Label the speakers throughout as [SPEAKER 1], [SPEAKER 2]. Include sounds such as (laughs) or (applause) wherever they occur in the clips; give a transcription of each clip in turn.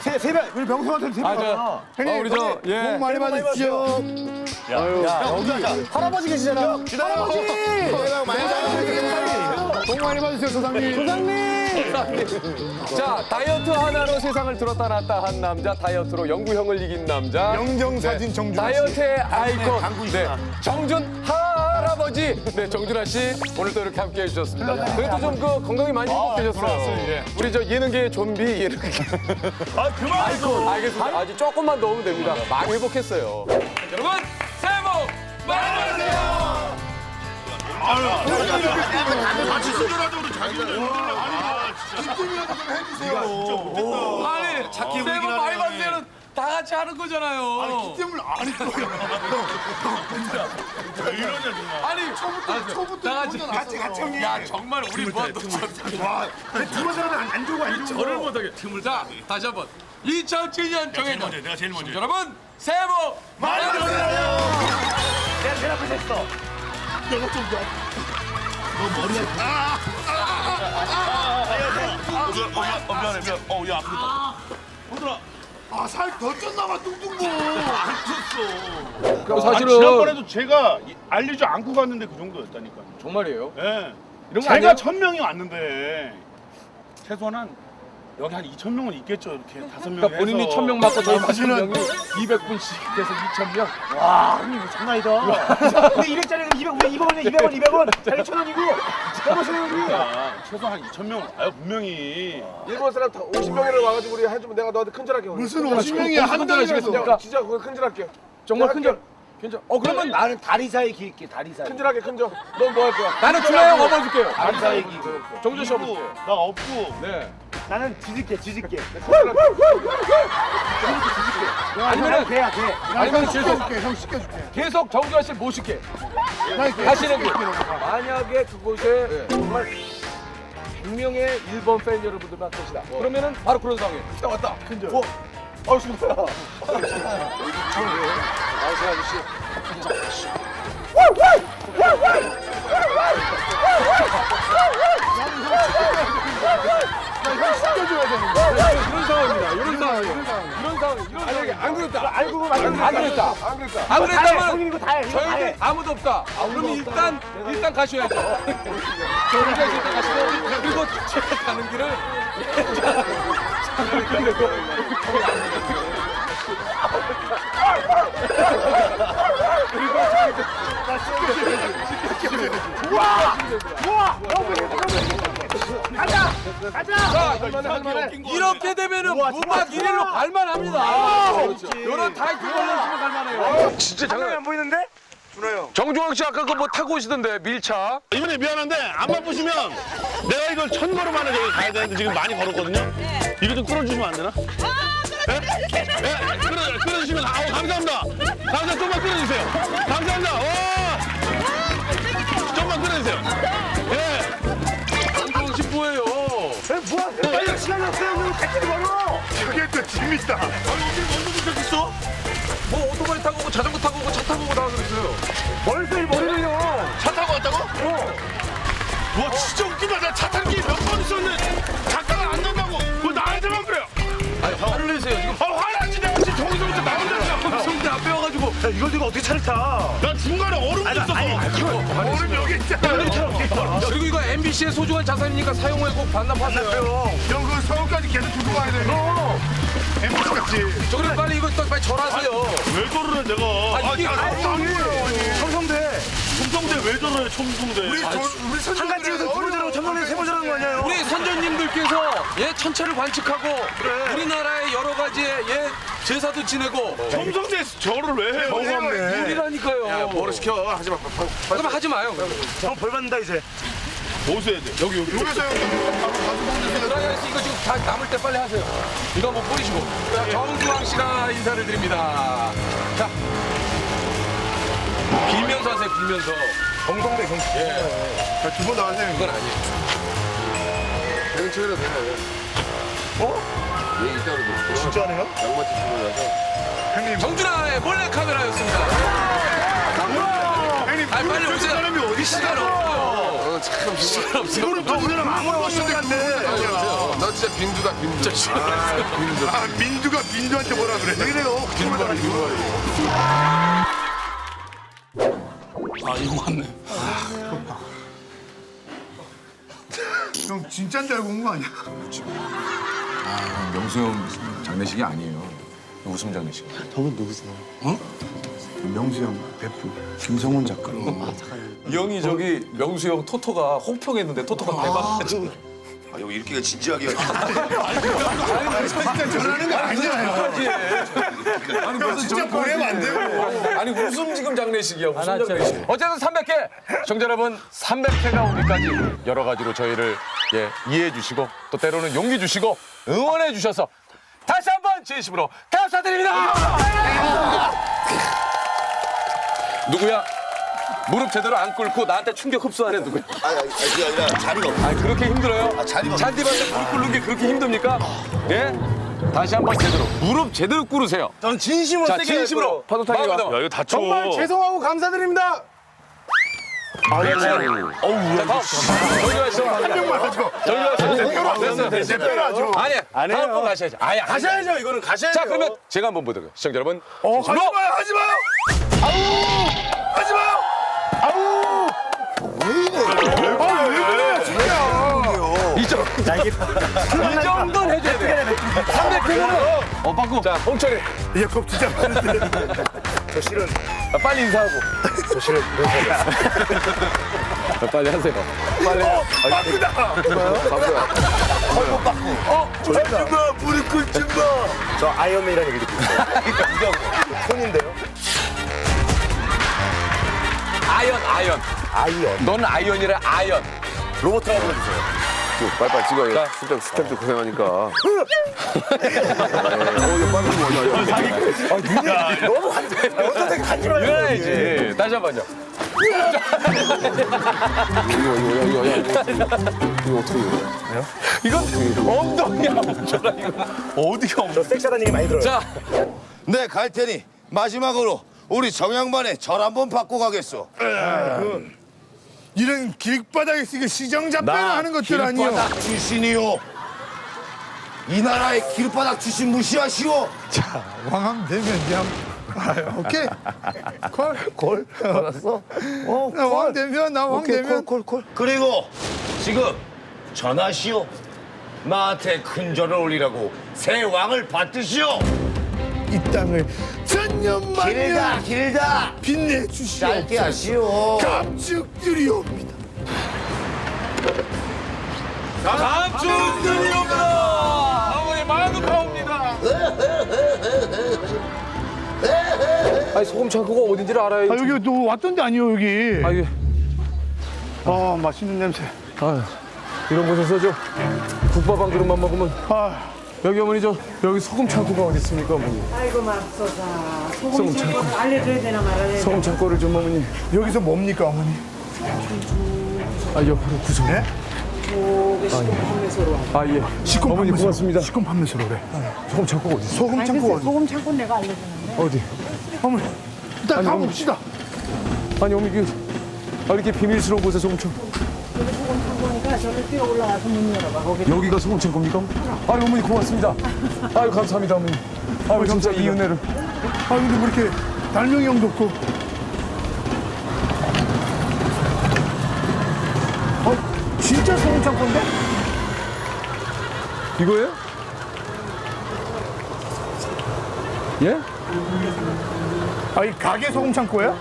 [SPEAKER 1] 세, 세배 우리 명성한테 세배
[SPEAKER 2] 아, 저,
[SPEAKER 3] 형님
[SPEAKER 2] 어, 우리 저, 예.
[SPEAKER 3] 복 많이 받으십시오.
[SPEAKER 1] 할아버지 계시잖아.
[SPEAKER 3] 할아버지! 복 많이 받으세요 복 많이 받으세요 소장님. 소장님!
[SPEAKER 2] 자, 다이어트 하나로 세상을 들었다 놨다 한 남자, 다이어트로 영구형을 이긴 남자.
[SPEAKER 3] 영정사진 정준하 씨.
[SPEAKER 2] 다이어트의 아이콘. 네, 정준 할아버지. 네, 정준하 씨. 오늘 또 이렇게 함께 해주셨습니다. 그래도 좀 그 건강이 많이 회복되셨어요. 우리 저 예능계의 좀비 예능.
[SPEAKER 1] 아, 그만. 아이고.
[SPEAKER 2] 알겠습니다. 아직 조금만 넣으면 됩니다. 많이 회복했어요. 여러분, 새해 복 많이 받으세요!
[SPEAKER 4] 같이 수준하자 우리 자기
[SPEAKER 2] 아니, 새해 복 많이 받으세요는 다 같이 하는 거잖아요.
[SPEAKER 4] 때문에 아니 이러냐 정말
[SPEAKER 2] 아니, 초부터, 초부터 다 같이.
[SPEAKER 4] 같이 같이 형님
[SPEAKER 2] 야, 정말 우리 뭐, 너
[SPEAKER 4] 두번 사람은 안, 안 주고 안 주고
[SPEAKER 2] 저를 못하게. 자, 다시 한 번. 2007년
[SPEAKER 4] 제일
[SPEAKER 2] 정해전.
[SPEAKER 4] 먼저 내가 제일 먼저
[SPEAKER 2] 여러분, 새해 복 많이 받으세요!
[SPEAKER 1] 내가 제일 앞에서 했어.
[SPEAKER 4] 어 미안해 미안 어야 아프겠다 호들아 아 살 더 쪘나 봐 뚱뚱 뭐안 쪘어
[SPEAKER 2] 사실은
[SPEAKER 4] 지난번에도 제가 이- 알리지 않고 갔는데 그 정도였다니까
[SPEAKER 2] 정말이에요.
[SPEAKER 4] 예
[SPEAKER 2] 이런 거
[SPEAKER 4] 제가
[SPEAKER 2] 아니에요?
[SPEAKER 4] 천 명이 왔는데 최소한 한 여기 한 2천 명은 있겠죠 이렇게 다섯 명이
[SPEAKER 2] 그러니까 본인이
[SPEAKER 4] 해서.
[SPEAKER 2] 1000명 맞고 저희
[SPEAKER 4] 사실은
[SPEAKER 2] 200분씩 돼서 2000명.
[SPEAKER 1] 와, 형님 이거 장난 아니다. 근데 200짜리가 200, 우리 200원이야, 200원, 200원. 자기 천 원이고. 너무세요, 형님.
[SPEAKER 4] 야, 최소한 한 2천 명 와요 분명히
[SPEAKER 5] 일본 사람 다 50명이라도 와가지고 우리 해주면 내가 너한테 큰절할게.
[SPEAKER 3] 무슨 50명이야
[SPEAKER 2] 한큰
[SPEAKER 3] 달이라서
[SPEAKER 2] 하시겠습니까?
[SPEAKER 5] 진짜 그거 큰절할게.
[SPEAKER 2] 정말 큰절. 괜찮. 어 그러면
[SPEAKER 1] 나는 다리 사이 길게, 다리 사이.
[SPEAKER 5] 큰절할게 큰절. 넌 뭐 할 거야?
[SPEAKER 2] 나는 준하 형 업어줄게요.
[SPEAKER 1] 다리 사이 길게.
[SPEAKER 2] 정준 씨 업어줄게요.
[SPEAKER 4] 나 없고
[SPEAKER 2] 네.
[SPEAKER 1] 나는 뒤질게, 뒤질게.
[SPEAKER 2] 아니면은
[SPEAKER 1] 개야, 개.
[SPEAKER 2] 아니면
[SPEAKER 3] 형
[SPEAKER 2] 계속
[SPEAKER 3] 시켜줄게 형 시켜줄게
[SPEAKER 2] 계속 정준하 씨를 모실게.
[SPEAKER 3] 나 이렇게
[SPEAKER 2] 하시는 분.
[SPEAKER 5] 만약에 그곳에 정말 100명의 일본 팬 여러분들만 계시다.
[SPEAKER 2] 그러면은 바로 그런 상황이에요.
[SPEAKER 5] 왔다 왔다. 큰절. 어? 아 수고야. 아저씨 아저씨.
[SPEAKER 2] 이런 상황입니다. 이런 상황. 이런 상황. 이런 상황.
[SPEAKER 5] 안 그랬다.
[SPEAKER 1] 알고 보면
[SPEAKER 2] 안 그랬다.
[SPEAKER 5] 안 그랬다.
[SPEAKER 2] 안. 그랬다면
[SPEAKER 1] 이거 다 해. 이거 다
[SPEAKER 2] 저희들
[SPEAKER 1] 해.
[SPEAKER 2] 아무도 없다. 그럼 일단 일단 가셔야죠. 정준하 씨 일단 가시고 그리고 제가 가는 길을 이렇게 되면은 무박 1일로 갈만합니다. 이런 타이틀 걸렸으면 갈만해요.
[SPEAKER 5] 진짜 장난.
[SPEAKER 1] 안 보이는데?
[SPEAKER 5] 정중앙 씨 아까 그뭐 타고 오시던데 밀차.
[SPEAKER 4] 이번에 미안한데 안 바쁘시면 내가 이걸 천 걸음 안에 저기 가야 되는데 지금 많이 걸었거든요. 이거 좀 끌어주시면 안 되나? 네? 네? 끌어, 끌어주시면 아우 감사합니다. 감사합니다. 좀만 끌어주세요. 감사합니다. 와! 좀만
[SPEAKER 2] 끌어주세요
[SPEAKER 1] 뭐야? 빨리 시간이 없어요, 형님. 택시 걸어.
[SPEAKER 4] 그게 또 재밌다 아니 어디 먼저 도착했어?
[SPEAKER 5] 뭐 오토바이 타고 오고 자전거 타고 오고 차 타고 오고 다 그랬어요.
[SPEAKER 1] 머리를 머리를요.
[SPEAKER 4] 차 타고 왔다고? 와 진짜 웃기다 나차탄게몇번 있었는데 잠깐 안 된다고 왜 나한테만 그래요
[SPEAKER 5] 아니 화를 내세요 지금.
[SPEAKER 4] 아 화나지 내가 지금 저기서부터 나온다
[SPEAKER 2] 성대 안 배워가지고
[SPEAKER 1] 야, 이걸 누가 어떻게 차를 타?
[SPEAKER 4] 나 중간에 얼음도 있었어 얼음 여기 있잖아
[SPEAKER 2] 그리고 이거 MBC의 소중한 자산이니까 사용을 꼭 반납하세요.
[SPEAKER 4] 형그 서울까지 계속 두고 가야 돼 엠버스 같지
[SPEAKER 2] 저 그럼 빨리 이거 또 빨리 절하세요.
[SPEAKER 4] 왜 저러래 내가
[SPEAKER 2] 아, 이게
[SPEAKER 1] 청성대.
[SPEAKER 4] 첨성대 왜 저러래 첨성대 우리
[SPEAKER 1] 한 가지에서 두 번째로 청성대 세 번째로 하는 거 아니에요?
[SPEAKER 2] 우리 선전님들께서 예 천체를 관측하고 우리나라의 여러 가지의 예 제사도 지내고
[SPEAKER 4] 첨성대에서 저를 왜 해요
[SPEAKER 2] 우리라니까요.
[SPEAKER 5] 뭐를 시켜 하지 마.
[SPEAKER 2] 그럼 하지 마요.
[SPEAKER 1] 형 벌 받는다 이제.
[SPEAKER 4] 어디서 해야 돼? 여기 여기 여기서
[SPEAKER 2] 드라이아이스 이거 지금 다 남을 때 빨리 하세요. 이거 한번 뿌리시고. 자, 정주왕 씨가 인사를 드립니다. 자. 길면서 하세요, 길면서.
[SPEAKER 5] 정성대 경.
[SPEAKER 2] 예.
[SPEAKER 5] 두번 나가세요.
[SPEAKER 2] 그건 아니에요.
[SPEAKER 5] 경치라도 된다고. 어? 예 이따로도.
[SPEAKER 1] 진짜네요?
[SPEAKER 5] 양마치 주문해서.
[SPEAKER 2] 정준하의 몰래 카메라였습니다.
[SPEAKER 4] 형님
[SPEAKER 2] 아 빨리 오세요.
[SPEAKER 4] 사람이 어디
[SPEAKER 2] 시간 없어요.
[SPEAKER 5] 어, 참
[SPEAKER 3] 이거는 또 그냥 아무나 왔는데 간대.
[SPEAKER 2] 나 진짜 빈두다 빈두. 진짜
[SPEAKER 3] 아 민두가 민두한테 뭐라 그래? 왜 그래요?
[SPEAKER 2] 빈두발이 빈두발이.
[SPEAKER 3] 형 진짜인 줄 알고 온 거 아니야?
[SPEAKER 6] 명수 형 장례식이 아니에요. 웃음 장례식.
[SPEAKER 3] 명수 형 베프 김성훈 작가.
[SPEAKER 6] 이 형이 저기 명수 형 토토가 홍평했는데 토토가 대박.
[SPEAKER 7] 아, 형 이렇게 진지하게
[SPEAKER 3] 진짜 전화하는 거 아니잖아요.
[SPEAKER 6] 아니 무슨
[SPEAKER 3] 진짜 보내면 안 되고.
[SPEAKER 6] 아니 웃음 지금 장례식이야. 웃음 장례식.
[SPEAKER 2] 어쨌든 300회 시청자 여러분 300회가 오기까지 여러 가지로 저희를 예, 이해해 주시고 또 때로는 용기 주시고 응원해 주셔서 다시 한번 진심으로 감사드립니다. 누구야? 무릎 제대로 안 꿇고 나한테 충격 흡수하는 누구야?
[SPEAKER 7] 아니, 아니, 그게 아니라 자리가 없어.
[SPEAKER 2] 아니 그렇게 힘들어요?
[SPEAKER 7] 아, 자리가
[SPEAKER 2] 잔디밭에 무릎 꿇는 게 그렇게 힘듭니까? 예? 다시 한번 제대로 무릎 제대로 꿇으세요.
[SPEAKER 1] 전 진심으로
[SPEAKER 2] 자 진심으로 파도 타기 와.
[SPEAKER 4] 야 이거 다쳐.
[SPEAKER 3] 정말 죄송하고 감사드립니다.
[SPEAKER 2] 그렇지. 자 다음 정규 하시죠. 한 명만 하죠. 정규 하시죠. 됐어요. 됐어요.
[SPEAKER 3] 빼라죠.
[SPEAKER 2] 아니 다음 번 가셔야죠. 아예
[SPEAKER 1] 가셔야죠. 이거는 가셔야죠.
[SPEAKER 2] 자 그러면 제가 한번 보도록 시청자 여러분.
[SPEAKER 3] 어, 하지 마요, 하지 마요. 아우, 하지 마요. 아우. 왜 이래? 아, 왜 그래요, 진짜.
[SPEAKER 2] 이 정도 이 정도는 해줘야 돼. 300회는 어 바꾸. 자 홍철이
[SPEAKER 3] 이제 겁 진짜 많은데.
[SPEAKER 2] 아, 빨리 인사하고. 저 실은 빨리 하세요. 빨리. 어,
[SPEAKER 3] 바꾸다.
[SPEAKER 2] 바꾸야.
[SPEAKER 3] 마, 무릎 꿇지 마.
[SPEAKER 1] 저 아이언맨이라는 얘기 듣고 있어요. 손인데요.
[SPEAKER 2] 아연 아연.
[SPEAKER 1] 아이언.
[SPEAKER 2] 넌 아이언이라 아연.
[SPEAKER 1] 로봇하고 불러주세요.
[SPEAKER 2] 빨리빨리 찍어. 자, 스텝 스텝도 고생하니까.
[SPEAKER 1] 어떻게 간지러워요?
[SPEAKER 2] 일어나야지. 다시 한 번요. 이거 이거 이거 이거 이거 (laughs) 어떻게 이거? 이건 엉덩이야 멈춰라 이거. 어디가 엉덩이?
[SPEAKER 1] 저 섹시하다는 얘기 많이 들어요.
[SPEAKER 2] 자,
[SPEAKER 7] 네, 갈 테니 마지막으로 우리 정양반의 절 한번 받고 가겠소.
[SPEAKER 3] 이런 길바닥에 쓰게 시정 잡배나 하는 것들 아니요.
[SPEAKER 7] 길바닥 출신이요. 이 나라의 길바닥 출신 무시하시오.
[SPEAKER 3] 왕함 되면 그냥 아, 오케이 콜 콜. 알았어. 어, 왕 되면 나 왕 되면
[SPEAKER 1] 콜 콜.
[SPEAKER 7] 그리고 지금 전하시오. 나한테 큰 절을 올리라고 새 왕을 받드시오.
[SPEAKER 3] 이 땅을 천년만년
[SPEAKER 7] 길다, 길다.
[SPEAKER 3] 빛내 주시오.
[SPEAKER 7] 짧게 하시오.
[SPEAKER 3] 감축드리옵니다.
[SPEAKER 2] 감축드리옵니다. 어머니 마누카옵니다. 아니 소금 창고가 어딘지를 알아요.
[SPEAKER 3] 아 여기 또 왔던 데 아니에요 여기.
[SPEAKER 2] 아, 이게
[SPEAKER 3] 아 맛있는 냄새.
[SPEAKER 2] 아, 이런 곳에서 저 국밥 한 그릇만 먹으면
[SPEAKER 3] 아
[SPEAKER 2] 여기 어머니 저 여기 소금 창고가 어디 있습니까 어머니?
[SPEAKER 8] 아이고 맙소사
[SPEAKER 2] 소금
[SPEAKER 8] 소금.
[SPEAKER 2] 참고
[SPEAKER 8] 알려줘야 되나 말아야 되나
[SPEAKER 2] 소금 창고를 좀 어머니.
[SPEAKER 3] 여기서 뭡니까 어머니?
[SPEAKER 2] 아 옆으로 구석.
[SPEAKER 3] 네?
[SPEAKER 8] 그 시골 판매소로
[SPEAKER 2] 아 예.
[SPEAKER 3] 식품
[SPEAKER 2] 어머니
[SPEAKER 3] 판매소.
[SPEAKER 2] 고맙습니다.
[SPEAKER 3] 식품 판매소로 그래.
[SPEAKER 2] 소금 창고가 어디 있어?
[SPEAKER 3] 소금 창고 어디?
[SPEAKER 8] 소금 참고 내가 알려주는데
[SPEAKER 2] 어디?
[SPEAKER 3] 어머니 일단 가봅시다.
[SPEAKER 2] 아니 어머니 그 아, 이렇게 비밀스러운 곳에 소금 창고.
[SPEAKER 8] 참고니까 저를 뛰어 올라가서 문 열어봐 거기
[SPEAKER 2] 여기가 소금 창고입니까? 아유 어머니 고맙습니다. 아유 감사합니다 어머니. 아유 진짜 이 은혜를.
[SPEAKER 3] 아 근데 뭐 이렇게 달명이 형도 없고. 어 진짜 소금 창고인데?
[SPEAKER 2] 이거예요? 예?
[SPEAKER 3] 아이 가게 소금 창고야?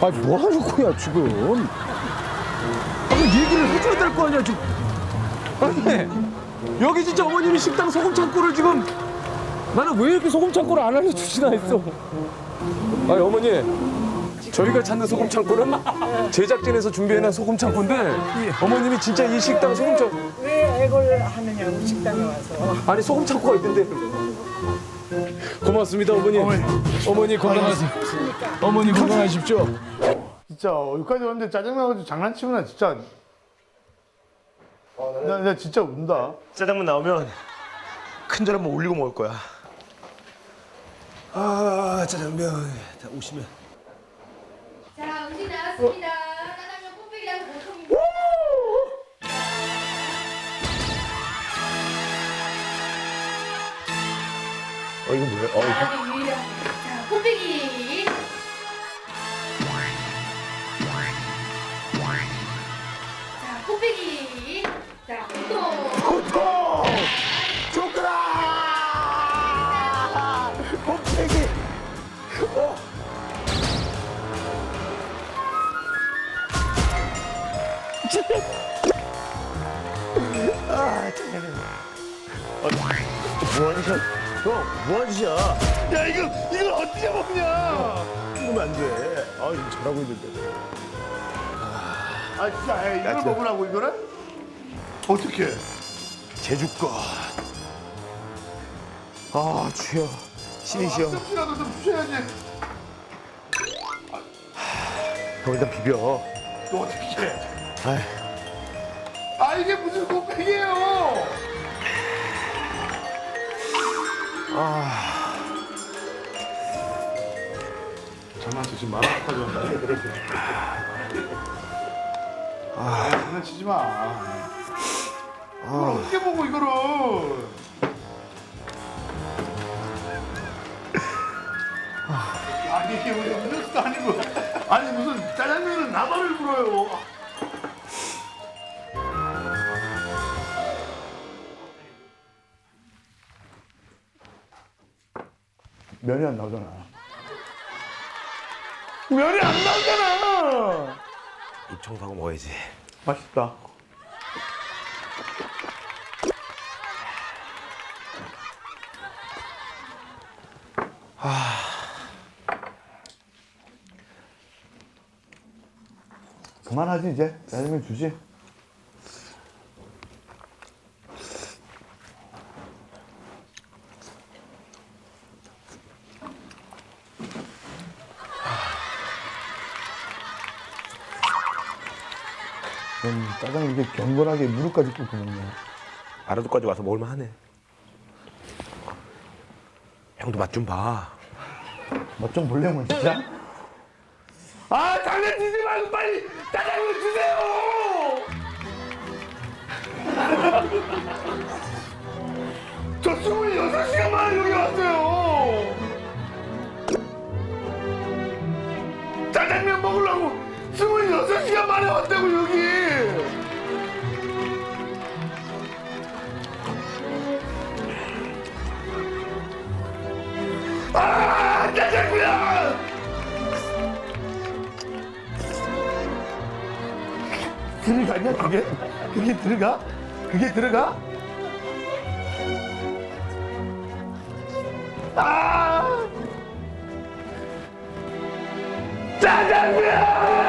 [SPEAKER 2] 아니 뭐 하는 거야 지금? 얘기를 해줘야 될 거 아니야 지금? 아니 여기 진짜 어머님이 식당 소금 창고를 지금 나는 왜 이렇게 소금 창고를 안 알려주시나 했어. 아니 어머니 저희가 찾는 소금 창고는 제작진에서 준비해놓은 소금 창고인데 어머님이 진짜 이 식당 소금 창고
[SPEAKER 8] 왜 애걸 하느냐고 식당에 와서
[SPEAKER 2] 아니 소금 창고가 있던데. 고맙습니다 어머니. 어머니, 건강하세요. 어머니 건강하십시오.
[SPEAKER 3] 진짜 여기까지 왔는데 짜증나가지고 장난치구나 진짜. 나, 나 진짜 운다.
[SPEAKER 1] 짜장면 나오면 큰 절 한번 올리고 먹을 거야. 아 짜장면 다 오시면
[SPEAKER 9] 자, 음식 나왔습니다. 어?
[SPEAKER 1] 어 이거 뭐예요? 어, 이거.
[SPEAKER 9] 아, 유일한. 자, 뽀빼기.
[SPEAKER 1] 아, 장난해. 어, 짓이야? 형, 짓이야? 야, 이거, 이걸 어떻게 먹냐? 이러면 안 돼. 아, 이거 잘하고 있는데. 아, 진짜, 아, 이걸 먹으라고, 이거를? 어떻게? 제주 거. 아, 주여. 신이시여.
[SPEAKER 3] 혹시라도 좀 주셔야지.
[SPEAKER 1] 형, 일단 비벼.
[SPEAKER 3] 너 어떻게 해?
[SPEAKER 1] 아이.
[SPEAKER 3] 아 이게 무슨 곱빼기예요? 장난치지 마라. 아, 장난치지 마. 이걸 어떻게 보고 이거를? 아니 이게 우리 음료수도 아니고 아니 무슨 짜장면은 나발을 불어요.
[SPEAKER 1] 면이 안 나오잖아. 면이 안 나오잖아!
[SPEAKER 7] 입 청소하고 먹어야지.
[SPEAKER 1] 맛있다. 그만하지 이제 짜장면 주지. 음, 짜장 이렇게 경건하게 무릎까지 꿇고 먹네.
[SPEAKER 7] 아라도까지 와서 먹을만 하네. 형도 맛 좀 봐.
[SPEAKER 1] 맛좀 볼래면 진짜?
[SPEAKER 3] 아 장난치지 말고 빨리 짜장면 주세요. (laughs) 저26
[SPEAKER 1] 들어가? 그게 들어가? 아!
[SPEAKER 3] 짜장면!